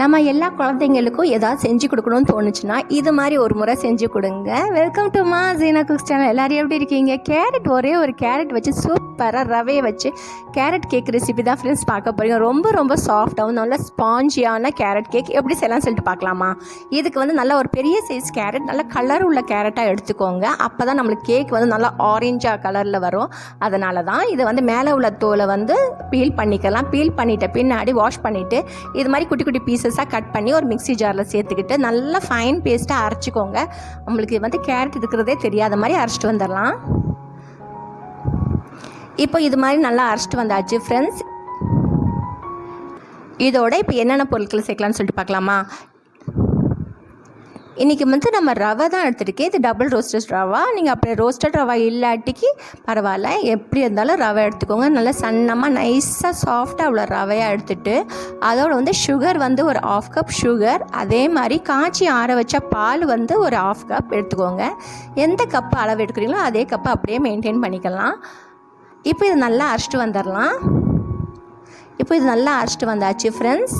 நம்ம எல்லா குழந்தைங்களுக்கும் ஏதாவது செஞ்சு கொடுக்கணும்னு தோணுச்சுன்னா இது மாதிரி ஒரு முறை செஞ்சு கொடுங்க. வெல்கம் டு மா ஜீனா குக்ஸ் சேனல் எல்லாரும் எப்படி இருக்கீங்க? கேரட் ஒரே ஒரு கேரட் வச்சு சூப்பராக ரவையை வச்சு கேரட் கேக் ரெசிபி தான் ஃப்ரெண்ட்ஸ் பார்க்க போகிறீங்க ரொம்ப ரொம்ப சாஃப்டாகவும் நல்ல ஸ்பாஞ்சியான கேரட் கேக் எப்படி செய்யலாம்னு சொல்லிட்டு பார்க்கலாமா? இதுக்கு வந்து நல்ல ஒரு பெரிய சைஸ் கேரட் நல்ல கலர் உள்ள கேரட்டாக எடுத்துக்கோங்க. அப்போ தான் நம்மளுக்கு கேக் வந்து நல்லா ஆரஞ்சாக கலரில் வரும். அதனால தான் இது வந்து மேலே உள்ள தோலை வந்து பீல் பண்ணிக்கலாம். பீல் பண்ணிட்ட பின்னாடி வாஷ் பண்ணிவிட்டு இது மாதிரி குட்டி குட்டி பீஸ் பீசஸாக கட் பண்ணி ஒரு மிக்ஸி ஜாரில் சேர்த்துக்கிட்டு நல்லா ஃபைன் பேஸ்ட்டாக அரைச்சிக்கோங்க. நம்மளுக்கு வந்து கேரட் இருக்கிறதே தெரியாத மாதிரி அரைச்சிட்டு வந்துடலாம். இப்போ இது மாதிரி நல்லா அரைச்சிட்டு வந்தாச்சு ஃப்ரெண்ட்ஸ் இதோட இப்போ என்னென்ன பொருட்கள் சேர்க்கலாம்னு சொல்லிட்டு பார்க்கலாமா? இன்றைக்கி வந்து நம்ம ரவை தான் எடுத்துருக்கேன். இது டபுள் ரோஸ்டட் ரவா. நீங்கள் அப்படி ரோஸ்டட் ரவா இல்லாட்டிக்கு பரவாயில்ல. எப்படி இருந்தாலும் ரவை எடுத்துக்கோங்க. நல்லா சன்னமாக நைஸாக சாஃப்டாக உள்ள ரவையாக எடுத்துட்டு அதோட வந்து சுகர் வந்து ஒரு ஆஃப் கப் சுகர் அதே மாதிரி காய்ச்சி ஆற வச்ச பால் வந்து ஒரு ஆஃப் கப் எடுத்துக்கோங்க. எந்த கப்பு அளவு எடுக்கிறீங்களோ அதே கப்பை அப்படியே மெயின்டைன் பண்ணிக்கலாம். இப்போ இது நல்லா அரைச்சிட்டு வந்துடலாம். இப்போ இது நல்லா அரைச்சிட்டு வந்தாச்சு ஃப்ரெண்ட்ஸ்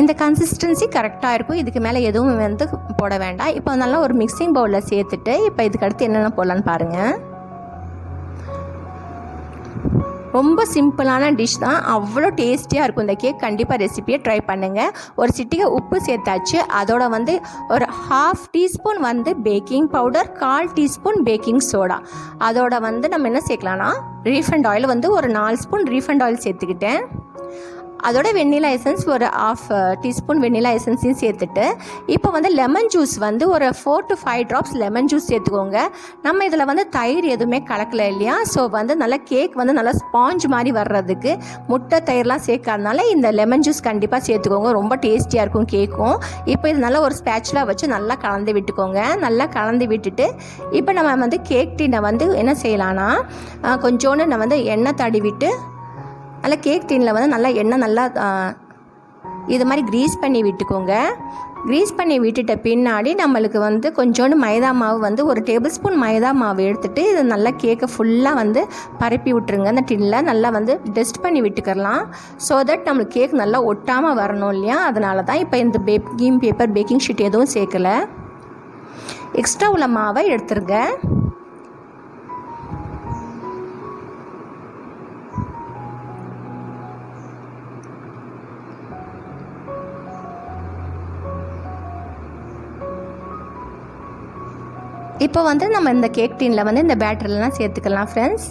இந்த கன்சிஸ்டன்சி கரெக்டாக இருக்கும். இதுக்கு மேலே எதுவும் வந்து போட வேண்டாம். இப்போ நல்லா ஒரு மிக்சிங் பவுலில் சேர்த்துட்டு இப்போ இதுக்கு அடுத்து என்னென்ன போடலான்னு பாருங்கள் ரொம்ப சிம்பிளான டிஷ் தான். அவ்வளோ டேஸ்டியாக இருக்கும். இந்த கேக் கண்டிப்பாக ரெசிபியை ட்ரை பண்ணுங்கள் ஒரு சிட்டிகை உப்பு சேர்த்தாச்சு. அதோட வந்து ஒரு ஹாஃப் டீஸ்பூன் வந்து பேக்கிங் பவுடர் கால் டீஸ்பூன் பேக்கிங் சோடா அதோட வந்து நம்ம என்ன சேர்க்கலாம்னா ரீஃபண்ட் ஆயில் வந்து ஒரு நாலு ஸ்பூன் ரீஃபண்ட் ஆயில் சேர்த்துக்கிட்டேன். அதோட வெண்ணிலா எசன்ஸ் ஒரு ஆஃப் டீஸ்பூன் வெண்ணிலா எசன்ஸையும் சேர்த்துட்டு இப்போ வந்து லெமன் ஜூஸ் வந்து ஒரு four to five drops lemon juice சேர்த்துக்கோங்க. நம்ம இதில் வந்து தயிர் எதுவுமே கலக்கல இல்லையா? ஸோ வந்து நல்லா கேக் வந்து நல்லா ஸ்பாஞ்ச் மாதிரி வர்றதுக்கு முட்டை தயிர்லாம் சேர்க்காதனால இந்த லெமன் ஜூஸ் கண்டிப்பாக சேர்த்துக்கோங்க. ரொம்ப டேஸ்டியாக இருக்கும் கேக்கும் இப்போ இது நல்லா ஒரு ஸ்பேச்சுலாக வச்சு நல்லா கலந்து விட்டுக்கோங்க. நல்லா கலந்து விட்டுட்டு இப்போ நம்ம வந்து கேக் டீனை வந்து என்ன செய்யலாம்னா கொஞ்சோண்டு நான் வந்து எண்ணெய் தடவிட்டு நல்லா கேக் டீனில் வந்து நல்லா எண்ணெய் நல்லா இது மாதிரி க்ரீஸ் பண்ணி விட்டுக்கோங்க. க்ரீஸ் பண்ணி விட்டுட்ட பின்னாடி நம்மளுக்கு வந்து கொஞ்சோண்டு மைதா மாவு வந்து ஒரு டேபிள் ஸ்பூன் மைதா மாவு எடுத்துகிட்டு இது நல்லா கேக்கை ஃபுல்லாக வந்து பரப்பி விட்டுருங்க. அந்த டின்னில் நல்லா வந்து டெஸ்ட் பண்ணி விட்டுக்கிறலாம் ஸோ தட் நம்மளுக்கு கேக் நல்லா ஒட்டாமல் வரணும் இல்லையா? அதனால தான் இப்போ இந்த பேக்கிங் பேப்பர் பேக்கிங் ஷீட் எதுவும் சேர்க்கலை. எக்ஸ்ட்ரா உள்ள மாவை எடுத்துருங்க. இப்போ வந்து நம்ம இந்த கேக் டீனில் வந்து இந்த பேட்டர்லாம் சேர்த்துக்கலாம் ஃப்ரெண்ட்ஸ்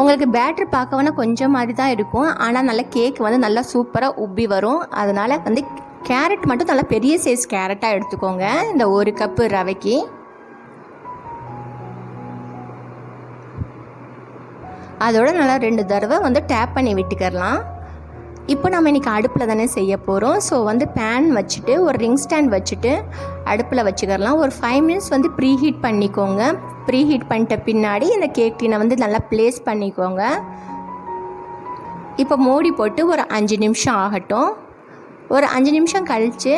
உங்களுக்கு பேட்ரி பார்க்க வேணால் கொஞ்சம் மாதிரி தான் இருக்கும். ஆனால் நல்லா கேக் வந்து நல்லா சூப்பராக உப்பி வரும். அதனால் வந்து கேரட் மட்டும் நல்லா பெரிய சைஸ் கேரட்டாக எடுத்துக்கோங்க. இந்த ஒரு கப்பு ரவைக்கு. அதோட நல்லா ரெண்டு தடவை வந்து டேப் பண்ணி விட்டுக்கரலாம் இப்போ நம்ம இன்றைக்கி அடுப்பில் தானே செய்ய போகிறோம் ஸோ வந்து பேன் வச்சுட்டு ஒரு ரிங் ஸ்டாண்ட் வச்சுட்டு அடுப்பில் வச்சுக்கிறலாம். ஒரு ஃபைவ் மினிட்ஸ் வந்து ப்ரீ ஹீட் பண்ணிக்கோங்க. ப்ரீ ஹீட் பண்ணிட்ட பின்னாடி இந்த கேக் டீனை வந்து நல்லா ப்ளேஸ் பண்ணிக்கோங்க. இப்போ மூடி போட்டு ஒரு அஞ்சு நிமிஷம் ஆகட்டும். ஒரு அஞ்சு நிமிஷம் கழித்து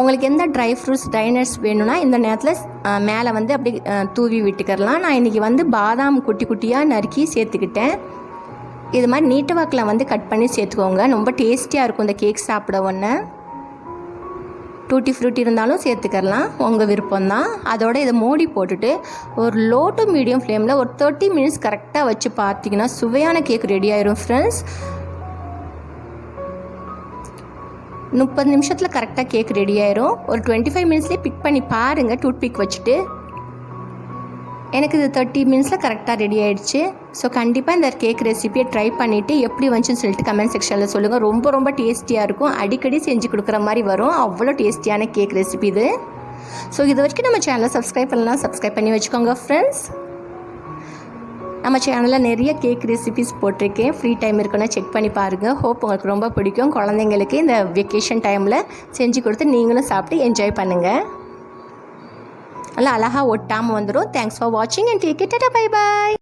உங்களுக்கு எந்த ட்ரை ஃப்ரூட்ஸ் ட்ரைனர்ஸ் வேணும்னா இந்த நேரத்தில் மேலே வந்து அப்படி தூவி விட்டுக்கிறலாம். நான் இன்றைக்கி வந்து பாதாம் குட்டி குட்டியாக நறுக்கி சேர்த்துக்கிட்டேன். இது மாதிரி நீட்டு வாக்கில் வந்து கட் பண்ணி சேர்த்துக்கோங்க. ரொம்ப டேஸ்டியாக இருக்கும் இந்த கேக் சாப்பிட ஒன்று டூட்டி ஃப்ரூட்டி இருந்தாலும் சேர்த்துக்கலாம் உங்கள் விருப்பம் தான் அதோட இதை மூடி போட்டுட்டு ஒரு லோ டு மீடியம் ஃப்ளேமில் ஒரு தேர்ட்டி மினிட்ஸ் கரெக்டாக வச்சு பார்த்தீங்கன்னா சுவையான கேக் ரெடி ஆயிரும் ஃப்ரெண்ட்ஸ் முப்பது நிமிஷத்தில் கரெக்டாக கேக் ரெடி ஆயிரும். ஒரு டுவெண்ட்டி ஃபைவ் மினிட்ஸ்லேயே பிக் பண்ணி பாருங்கள் டூத் பிக் வச்சுட்டு எனக்கு இது தேர்ட்டி மினிட்ஸில் கரெக்டாக ரெடி ஆகிடுச்சு ஸோ கண்டிப்பாக இந்த கேக் ரெசிபியை ட்ரை பண்ணிவிட்டு எப்படி வந்துச்சுன்னு சொல்லிட்டு கமெண்ட் செக்ஷனில் சொல்லுங்கள் ரொம்ப ரொம்ப டேஸ்டியாக இருக்கும். அடிக்கடி செஞ்சு கொடுக்குற மாதிரி வரும். அவ்வளோ டேஸ்டியான கேக் ரெசிபி இது. ஸோ இது வரைக்கும் நம்ம சேனலை சப்ஸ்கிரைப் பண்ணலாம் சப்ஸ்கிரைப் பண்ணி வச்சுக்கோங்க ஃப்ரெண்ட்ஸ் நம்ம சேனலில் நிறைய கேக் ரெசிபிஸ் போட்டிருக்கேன். ஃப்ரீ டைம் இருக்குன்னா செக் பண்ணி பாருங்கள் ஹோப் உங்களுக்கு ரொம்ப பிடிக்கும். குழந்தைங்களுக்கு இந்த வெக்கேஷன் டைமில் செஞ்சு கொடுத்து நீங்களும் சாப்பிட்டு என்ஜாய் பண்ணுங்கள் நல்லா அழகாக ஒட்டாமல் வந்துடும் தேங்க்ஸ் ஃபார் வாட்சிங் and take it bye bye